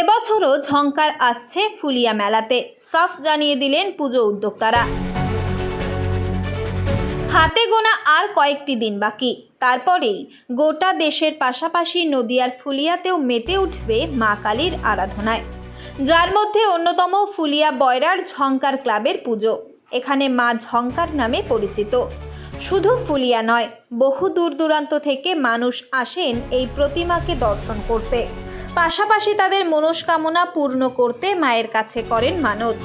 এবছরও ঝঙ্কার আসছে ফুলিয়া মেলাতে। সাফ জানিয়ে দিলেন পুজো উদ্যোক্তারা। হাতে গোনা আর কয়েকটি দিন বাকি। তারপরেই গোটা দেশের পাশাপাশি নদিয়ার ফুলিয়াতেও মেতে উঠবে মা কালীর আরাধনায়। যার মধ্যে অন্যতম ফুলিয়া বয়রার ঝঙ্কার ক্লাবের পুজো। এখানে মা ঝঙ্কার নামে পরিচিত। শুধু ফুলিয়া নয়, বহু দূর দূরান্ত থেকে মানুষ আসেন এই প্রতিমাকে দর্শন করতে। পাশাপাশি তাদের মনস্কামনা পূর্ণ করতে মায়ের কাছে করেন মানত।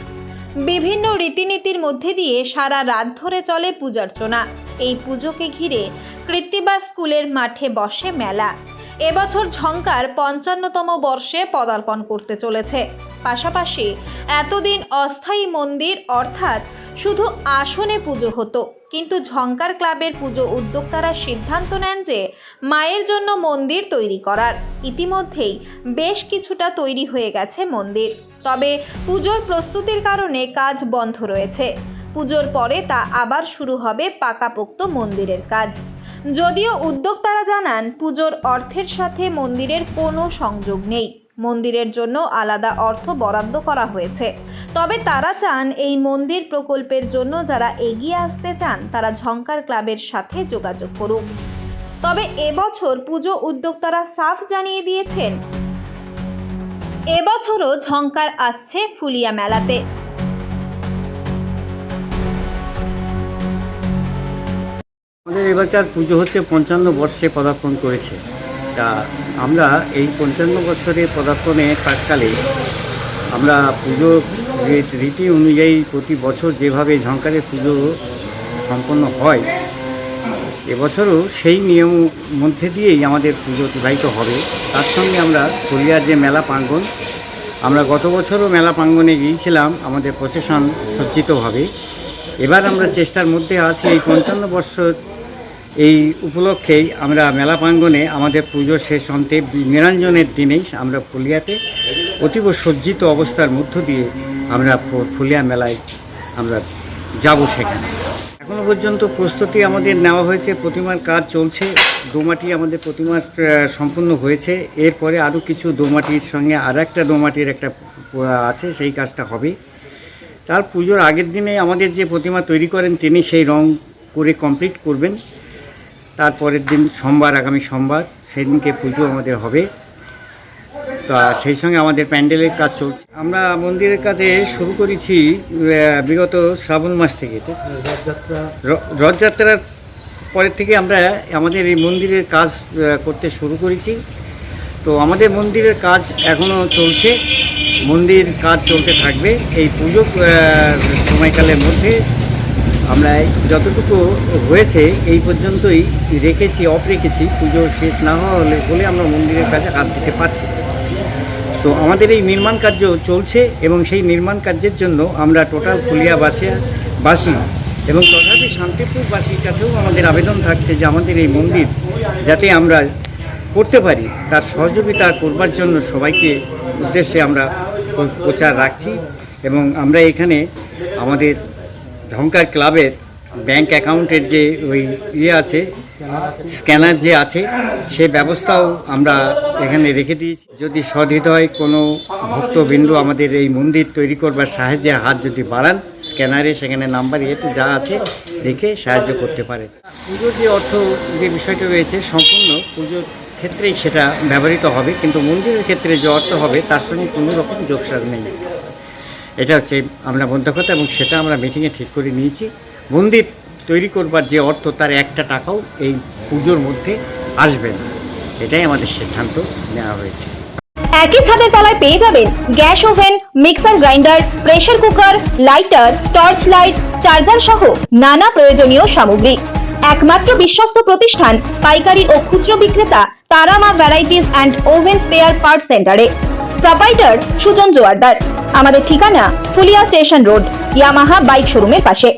বিভিন্ন রীতিনীতির মধ্যে দিয়ে সারা রাত ধরে চলে পূজার্চনা। এই পুজোকে ঘিরে কৃত্তিবা স্কুলের মাঠে বসে মেলা। এবছর ঝঙ্কার পঞ্চান্নতম বর্ষে পদার্পণ করতে চলেছে। পাশাপাশি এতদিন অস্থায়ী মন্দির, অর্থাৎ শুধু আসনে পুজো হতো, কিন্তু ঝঙ্কার ক্লাবের পুজো উদ্যোক্তারা সিদ্ধান্ত নেন যে মায়ের জন্য মন্দির তৈরি করার। ইতিমধ্যেই বেশ কিছুটা তৈরি হয়ে গেছে মন্দির। তবে পুজোর প্রস্তুতির কারণে কাজ বন্ধ রয়েছে। পুজোর পরে তা আবার শুরু হবে পাকাপোক্ত মন্দিরের কাজ। যদিও উদ্যোক্তারা জানান, পুজোর অর্থের সাথে মন্দিরের কোনো সংযোগ নেই। মন্দিরের জন্য আলাদা অর্থ বরাদ্দ করা হয়েছে। তবে তারা চান এই মন্দির প্রকল্পের জন্য যারা এগিয়ে আসতে চান, তারা ঝঙ্কার ক্লাবের সাথে যোগাযোগ করুক তবে এবছর পুজো উদ্যোক্তারা সাফ জানিয়ে দিয়েছেন, এবছরও ঝঙ্কার আসছে ফুলিয়া মেলাতে। আমাদের এবারকার পুজো হচ্ছে পঞ্চান্ন বর্ষে পদার্পণ করেছে। তা আমরা এই পঞ্চান্ন বছরে পদার্পণে কাককালে আমরা পুজো রীতি অনুযায়ী প্রতি বছর যেভাবে ঝঙ্কারের পুজো সম্পন্ন হয়, এবছরও সেই নিয়ম মধ্যে দিয়েই আমাদের পুজো অতিবাহিত হবে। তার সঙ্গে আমরা ফুলিয়ার যে মেলা প্রাঙ্গণ, আমরা গত বছরও মেলা প্রাঙ্গণে গিয়েছিলাম, আমাদের প্রসেশন সজ্জিতভাবে। এবার আমরা চেষ্টার মধ্যে আছি এই পঞ্চান্ন বৎসর এই উপলক্ষেই আমরা মেলা প্রাঙ্গণে আমাদের পুজো শেষ অন্তে নিরঞ্জনের দিনেই আমরা ফুলিয়াতে অতীব সজ্জিত অবস্থার মধ্য দিয়ে আমরা ফুলিয়া মেলায় আমরা যাব সেখানে। এখনও পর্যন্ত প্রস্তুতি আমাদের নেওয়া হয়েছে প্রতিমার কাজ চলছে দোমাটি আমাদের প্রতিমার আহ, সম্পূর্ণ হয়েছে। এরপরে আরও কিছু দোমাটির সঙ্গে আর একটা দোমাটির একটা আছে সেই কাজটা হবে। তার পুজোর আগের দিনে আমাদের যে প্রতিমা তৈরি করেন তিনি সেই রং করে কমপ্লিট করবেন। তারপরের দিন সোমবার আগামী সোমবার সেই দিনকে পুজো আমাদের হবে। তা সেই সঙ্গে আমাদের প্যান্ডেলের কাজ চলছে। আমরা মন্দিরের কাজে শুরু করেছি বিগত শ্রাবণ মাস থেকে। রথযাত্রা। রথযাত্রার পরের থেকে আমরা আমাদের এই মন্দিরের কাজ করতে শুরু করেছি। তো আমাদের মন্দিরের কাজ এখনও চলছে। মন্দির কাজ চলতে থাকবে। এই পুজো সময়কালের মধ্যে আমরা যতটুকু হয়েছে এই পর্যন্তই রেখেছি, অফ রেখেছি। পুজো শেষ না হওয়া হলে বলে আমরা মন্দিরের কাজে হাত দিতে পারছি তো আমাদের এই নির্মাণ কার্য চলছে এবং সেই নির্মাণ কার্যের জন্য আমরা টোটাল ফুলিয়াবাসী বাসী এবং তথাপি শান্তিপুরবাসীর কাছেও আমাদের আবেদন থাকছে যে আমাদের এই মন্দির যাতে আমরা করতে পারি। তার সহযোগিতা করবার জন্য সবাইকে উদ্দেশ্যে আমরা প্রচার রাখছি এবং আমরা এখানে আমাদের ঝঙ্কার ক্লাবের ব্যাংক অ্যাকাউন্টের যে ওই ইয়ে আছে, স্ক্যানার যে আছে, সে ব্যবস্থাও আমরা এখানে রেখে দিয়েছি। যদি সদৃদয় কোনো ভক্তবিন্দু আমাদের এই মন্দির তৈরি করবার সাহায্যে হাত যদি বাড়ান, স্ক্যানারে সেখানে নাম্বার ইয়েতে যা আছে রেখে সাহায্য করতে পারে পুজোর যে অর্থ যে বিষয়টা রয়েছে, সম্পূর্ণ পুজোর ক্ষেত্রেই সেটা ব্যবহৃত হবে, কিন্তু মন্দিরের ক্ষেত্রে যে অর্থ হবে, তার সঙ্গে কোনো রকম যোগসাজ নেই। এটা হচ্ছে আমরা মধ্যকথা এবং সেটা আমরা মিটিংয়ে ঠিক করে নিয়েছি। মন্দির তৈরি করবার যে অর্থ, তার একটা টাকাও এই পুজোর মধ্যে আসবে না। এটাই আমাদের সিদ্ধান্ত নেওয়া হয়েছে। একই ছাদের তলায় পেয়ে যাবেন gas oven, mixer grinder, pressure cooker, lighter, torch light, charger সহ নানা প্রয়োজনীয় সামগ্রী। একমাত্র বিশ্বস্ত প্রতিষ্ঠান, পাইকারি ও খুচরো বিক্রেতা Tarama varieties and oven spare part সেন্টারে প্রপাইটার সুজন জোয়ারদার। আমাদের ঠিকানা Phulia station road, Yamaha bike শোরুমের পাশে।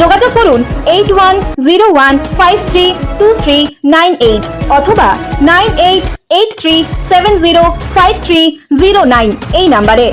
যোগাযোগ করুন eight one zero one five three two three nine eight অথবা nine eight eight three seven zero five three zero nine এই নাম্বারে।